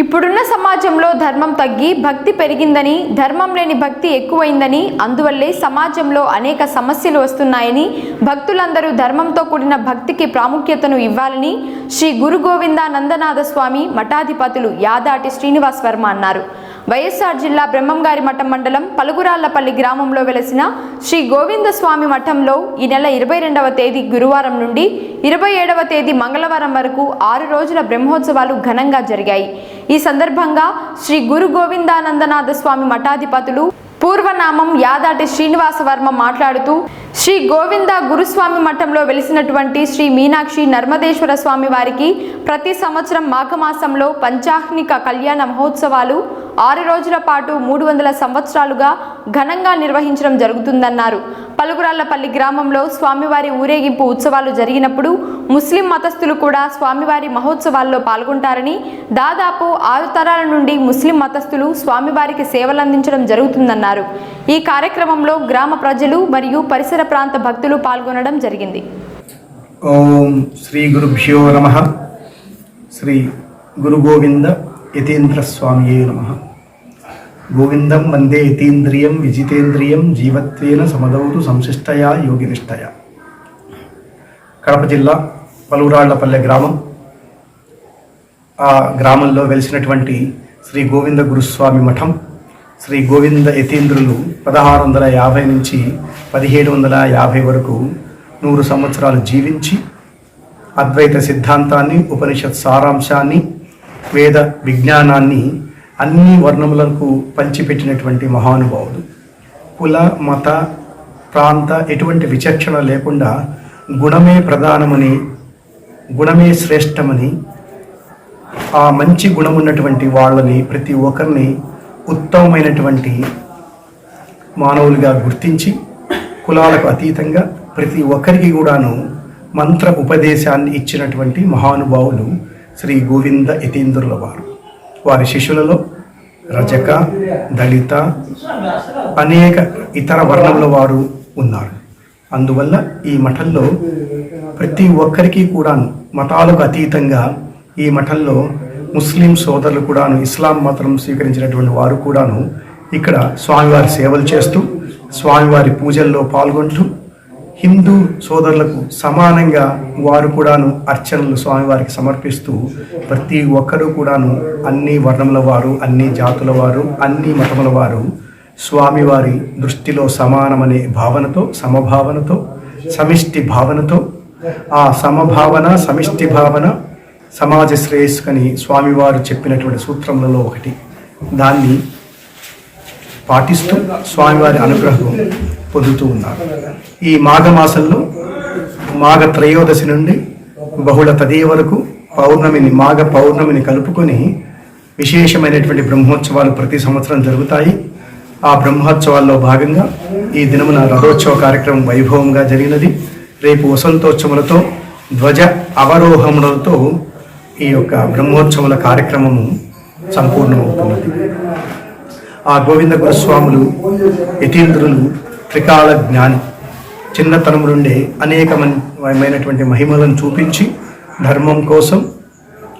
ఇప్పుడున్న సమాజంలో ధర్మం తగ్గి భక్తి పెరిగిందని ధర్మం లేని భక్తి ఎక్కువైందని అందువల్లే సమాజంలో అనేక సమస్యలు వస్తున్నాయని భక్తులందరూ ధర్మంతో కూడిన భక్తికి ప్రాముఖ్యతను ఇవ్వాలని శ్రీ గురు గోవిందానందనాథ స్వామి మఠాధిపతులు యాదాటి శ్రీనివాస్ వర్మ అన్నారు. వైఎస్ఆర్ జిల్లా బ్రహ్మంగారి మఠం మండలం పలుగురాళ్ళపల్లి గ్రామంలో వెలసిన శ్రీ గోవింద స్వామి మఠంలో ఈ నెల ఇరవై రెండవ తేదీ గురువారం నుండి ఇరవై ఏడవ తేదీ మంగళవారం వరకు ఆరు రోజుల బ్రహ్మోత్సవాలు ఘనంగా జరిగాయి. ఈ సందర్భంగా శ్రీ గురు గోవిందానందనాథ స్వామి మఠాధిపతులు పూర్వనామం యాదాటి శ్రీనివాస వర్మ మాట్లాడుతూ శ్రీ గోవింద గురుస్వామి మఠంలో వెలిసినటువంటి శ్రీ మీనాక్షి నర్మదేశ్వర స్వామి వారికి ప్రతి సంవత్సరం మాఘమాసంలో పంచాహ్నిక కళ్యాణ మహోత్సవాలు ఆరు రోజుల పాటు మూడు వందల సంవత్సరాలుగా ఘనంగా నిర్వహించడం జరుగుతుందన్నారు. పలుగురాళ్ళపల్లి గ్రామంలో స్వామివారి ఊరేగింపు ఉత్సవాలు జరిగినప్పుడు ముస్లిం మతస్థులు కూడా స్వామివారి మహోత్సవాల్లో పాల్గొంటారని దాదాపు ఆరు తరాల నుండి ముస్లిం మతస్థులు స్వామివారికి సేవలందించడం జరుగుతుందన్నారు. ఈ కార్యక్రమంలో గ్రామ ప్రజలు మరియు పరిసర ప్రాంత భక్తులు పాల్గొనడం జరిగింది. ఓం శ్రీ గురుభ్యో నమ. శ్రీ గురు గోవింద యతీంద్ర స్వామియే నమ. గోవిందం వందే యతీంద్రియం విజితేంద్రియం జీవత్వేన సమదౌతు సంశిష్టయ యోగినిష్టయ కడప జిల్లా పలువురాళ్ళపల్లె గ్రామం ఆ గ్రామంలో వెలిసినటువంటి శ్రీ గోవింద గురుస్వామి మఠం. శ్రీ గోవింద యతీంద్రులు పదహారు వందల యాభై నుంచి పదిహేడు వందల యాభై వరకు నూరు సంవత్సరాలు జీవించి అద్వైత సిద్ధాంతాన్ని ఉపనిషత్ సారాంశాన్ని వేద విజ్ఞానాన్ని అన్ని వర్ణములకు పంచిపెట్టినటువంటి మహానుభావుడు. కుల మత ప్రాంత ఎటువంటి విచక్షణ లేకుండా గుణమే ప్రధానమని గుణమే శ్రేష్టమని ఆ మంచి గుణమున్నటువంటి వాళ్ళని ప్రతి ఒక్కరిని ఉత్తమమైనటువంటి మానవులుగా గుర్తించి కులాలకు అతీతంగా ప్రతి ఒక్కరికి కూడాను మంత్ర ఉపదేశాన్ని ఇచ్చినటువంటి మహానుభావులు శ్రీ గోవింద యతీంద్రుల వారు. వారి శిష్యులలో రజక దళిత అనేక ఇతర వర్ణముల వారు ఉన్నారు. అందువల్ల ఈ మఠంలో ప్రతి ఒక్కరికి కూడాను మతాలకు అతీతంగా ఈ మఠంలో ముస్లిం సోదరులు కూడాను ఇస్లాం మతం స్వీకరించినటువంటి వారు కూడాను ఇక్కడ స్వామివారి సేవలు చేస్తూ స్వామివారి పూజల్లో పాల్గొంటూ హిందూ సోదరులకు సమానంగా వారు కూడాను అర్చనలు స్వామివారికి సమర్పిస్తూ ప్రతి ఒక్కరూ కూడాను అన్ని వర్ణముల వారు అన్ని జాతుల వారు అన్ని మతముల వారు స్వామివారి దృష్టిలో సమానమనే భావనతో సమభావనతో సమిష్టి భావనతో ఆ సమభావన సమిష్టి భావన సమాజ శ్రేయస్సుకని స్వామివారు చెప్పినటువంటి సూత్రములలో ఒకటి. దాన్ని పాటిస్తూ స్వామివారి అనుగ్రహం పొందుతూ ఉన్నారు. ఈ మాఘమాసంలో మాఘ త్రయోదశి నుండి బహుళ తదియ వరకు పౌర్ణమిని మాఘ పౌర్ణమిని కలుపుకొని విశేషమైనటువంటి బ్రహ్మోత్సవాలు ప్రతి సంవత్సరం జరుగుతాయి. ఆ బ్రహ్మోత్సవాల్లో భాగంగా ఈ దినమున రథోత్సవ కార్యక్రమం వైభవంగా జరిగినది. రేపు వసంతోత్సవాలతో ధ్వజ అవరోహములతో ఈ యొక్క బ్రహ్మోత్సవాల కార్యక్రమము సంపూర్ణమవుతున్నది. ఆ గోవింద గురస్వాములు యతీంద్రులు త్రికాల జ్ఞాని. చిన్నతనం నుండే అనేకమైనటువంటి మహిమలను చూపించి ధర్మం కోసం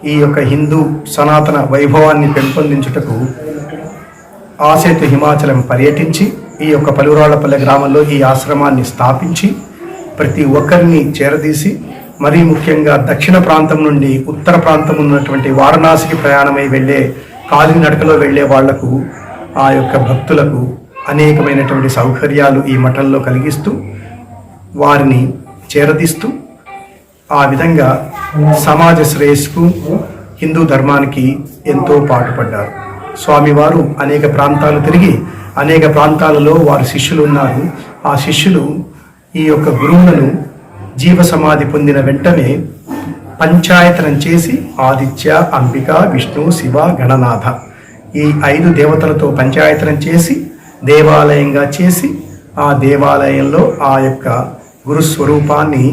ఈ యొక్క హిందూ సనాతన వైభవాన్ని పెంపొందించుటకు ఆసేతు హిమాచలం పర్యటించి ఈ యొక్క పలురాళ్ళపల్లె గ్రామంలో ఈ ఆశ్రమాన్ని స్థాపించి ప్రతి ఒక్కరిని చేరదీసి మరీ ముఖ్యంగా దక్షిణ ప్రాంతం నుండి ఉత్తర ప్రాంతం ఉన్నటువంటి వారణాసికి ప్రయాణమై వెళ్ళే కాలినడకలో వెళ్ళే వాళ్ళకు ఆ యొక్క భక్తులకు అనేకమైనటువంటి సౌకర్యాలు ఈ మఠంలో కలిగిస్తూ వారిని చేరదీస్తూ ఆ విధంగా సమాజ శ్రేయస్సుకు హిందూ ధర్మానికి ఎంతో పాటుపడ్డారు. స్వామివారు అనేక ప్రాంతాలు తిరిగి అనేక ప్రాంతాలలో వారు శిష్యులు ఉన్నారు. ఆ శిష్యులు ఈ యొక్క గురువులను జీవ సమాధి పొందిన వెంటనే పంచాయతనం చేసి ఆదిత్య అంబిక విష్ణు శివ గణనాథ ఈ ఐదు దేవతలతో పంచాయతనం చేసి దేవాలయంగా చేసి ఆ దేవాలయంలో ఆ యొక్క గురు స్వరూపాన్ని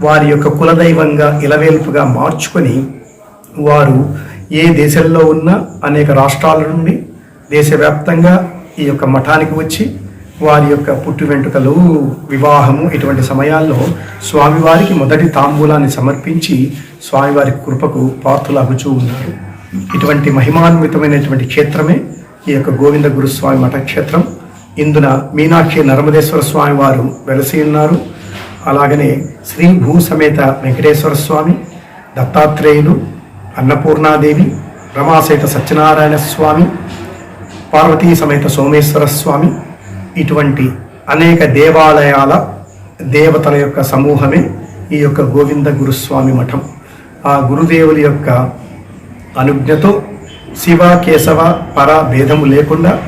వారి యొక్క కులదైవంగా ఇలవేల్పుగా మార్చుకొని వారు ఏ దేశంలో ఉన్న అనేక రాష్ట్రాల నుండి దేశవ్యాప్తంగా ఈ యొక్క మఠానికి వచ్చి వారి యొక్క పుట్టు వెంట్రుకలు వివాహము ఇటువంటి సమయాల్లో స్వామివారికి మొదటి తాంబూలాన్ని సమర్పించి స్వామివారి కృపకు పాత్రలు అగుచూ ఉన్నారు. ఇటువంటి మహిమాన్వితమైనటువంటి క్షేత్రమే ఈ యొక్క గోవింద గురుస్వామి మఠ క్షేత్రం ఇందున మీనాక్షి నర్మదేశ్వర స్వామి వారు వెలసి ఉన్నారు. అలాగనే శ్రీ భూ సమేత వెంకటేశ్వర స్వామి దత్తాత్రేయులు అన్నపూర్ణాదేవి రమాసేత సత్యనారాయణ స్వామి పార్వతీ సమేత సోమేశ్వర స్వామి ఇటువంటి అనేక దేవాలయాల దేవతల యొక్క సమూహమే ఈ యొక్క గోవింద గురుస్వామి మఠం. ఆ గురుదేవుల యొక్క అనుజ్ఞతో శివ కేశవ పర భేదము లేకుండా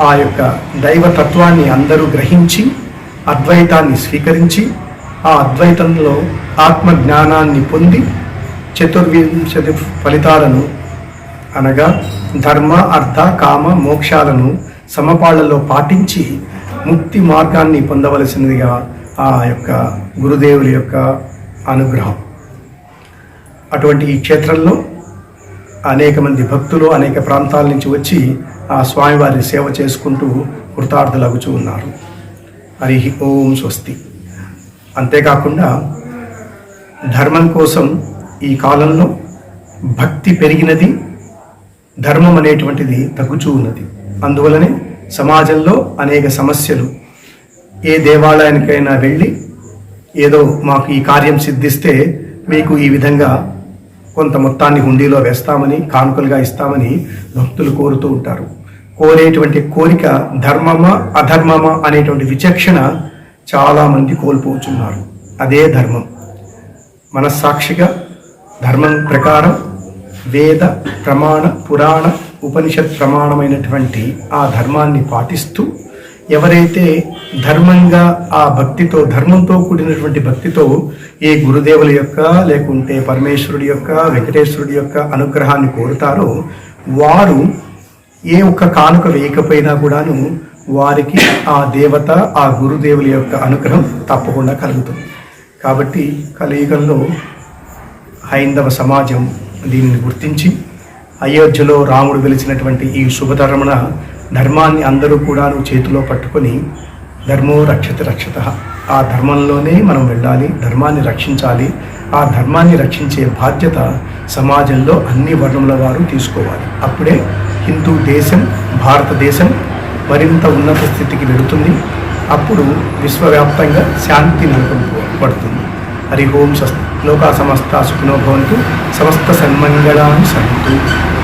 ఆ యొక్క దైవతత్వాన్ని అందరూ గ్రహించి అద్వైతాన్ని స్వీకరించి ఆ అద్వైతంలో ఆత్మ జ్ఞానాన్ని పొంది చతుర్వింశతి ఫలితాలను అనగా ధర్మ అర్థ కామ మోక్షాలను సమపాళ్ళలో పాటించి ముక్తి మార్గాన్ని పొందవలసినదిగా ఆ యొక్క గురుదేవుల యొక్క అనుగ్రహం. అటువంటి ఈ క్షేత్రంలో అనేక మంది భక్తులు అనేక ప్రాంతాల నుంచి వచ్చి ఆ స్వామివారి సేవ చేసుకుంటూ కృతార్థులగుచూ ఉన్నారు. హరి ఓం స్వస్తి. అంతేకాకుండా ధర్మం కోసం ఈ కాలంలో భక్తి పెరిగినది ధర్మం అనేటువంటిది తగ్గుచూ ఉన్నది. అందువలనే సమాజంలో అనేక సమస్యలు ఏ దేవాలయానికైనా వెళ్ళి ఏదో మాకు ఈ కార్యం సిద్ధిస్తే మీకు ఈ విధంగా కొంత మొత్తాన్ని హుండీలో వేస్తామని కానుకలుగా ఇస్తామని భక్తులు కోరుతూ ఉంటారు. కోరేటువంటి కోరిక ధర్మమా అధర్మమా అనేటువంటి విచక్షణ చాలామంది కోల్పోతున్నారు. అదే ధర్మం. మనస్సాక్షిగా ధర్మం ప్రకారం వేద ప్రమాణ పురాణ ఉపనిషత్ ప్రమాణమైనటువంటి ఆ ధర్మాన్ని పాటిస్తూ ఎవరైతే ధర్మంగా ఆ భక్తితో ధర్మంతో కూడినటువంటి భక్తితో ఏ గురుదేవుల యొక్క లేకుంటే పరమేశ్వరుడి యొక్క వెంకటేశ్వరుడి యొక్క అనుగ్రహాన్ని కోరుతారో వారు ఏ ఒక్క కానుక వేయకపోయినా కూడాను వారికి ఆ దేవత ఆ గురుదేవుల యొక్క అనుగ్రహం తప్పకుండా కలుగుతుంది. కాబట్టి కలియుగంలో హైందవ సమాజం దీనిని గుర్తించి అయోధ్యలో రాముడు వెలిచినటువంటి ఈ శుభధర్మణ ధర్మాన్ని అందరూ కూడాను చేతిలో పట్టుకొని ధర్మో రక్షతి రక్షత. ఆ ధర్మంలోనే మనం వెళ్ళాలి ధర్మాన్ని రక్షించాలి. ఆ ధర్మాన్ని రక్షించే బాధ్యత సమాజంలో అన్ని వర్ణముల వారు తీసుకోవాలి. అప్పుడే హిందూ దేశం భారతదేశం మరింత ఉన్నత స్థితికి వెళుతుంది. అప్పుడు విశ్వవ్యాప్తంగా శాంతి నెలకొల్పబడుతుంది. హరి ఓం స్వస్తి. లోకా సమస్త సుఖనోభవంతు సమస్త సన్మంగళాన్ని సంతు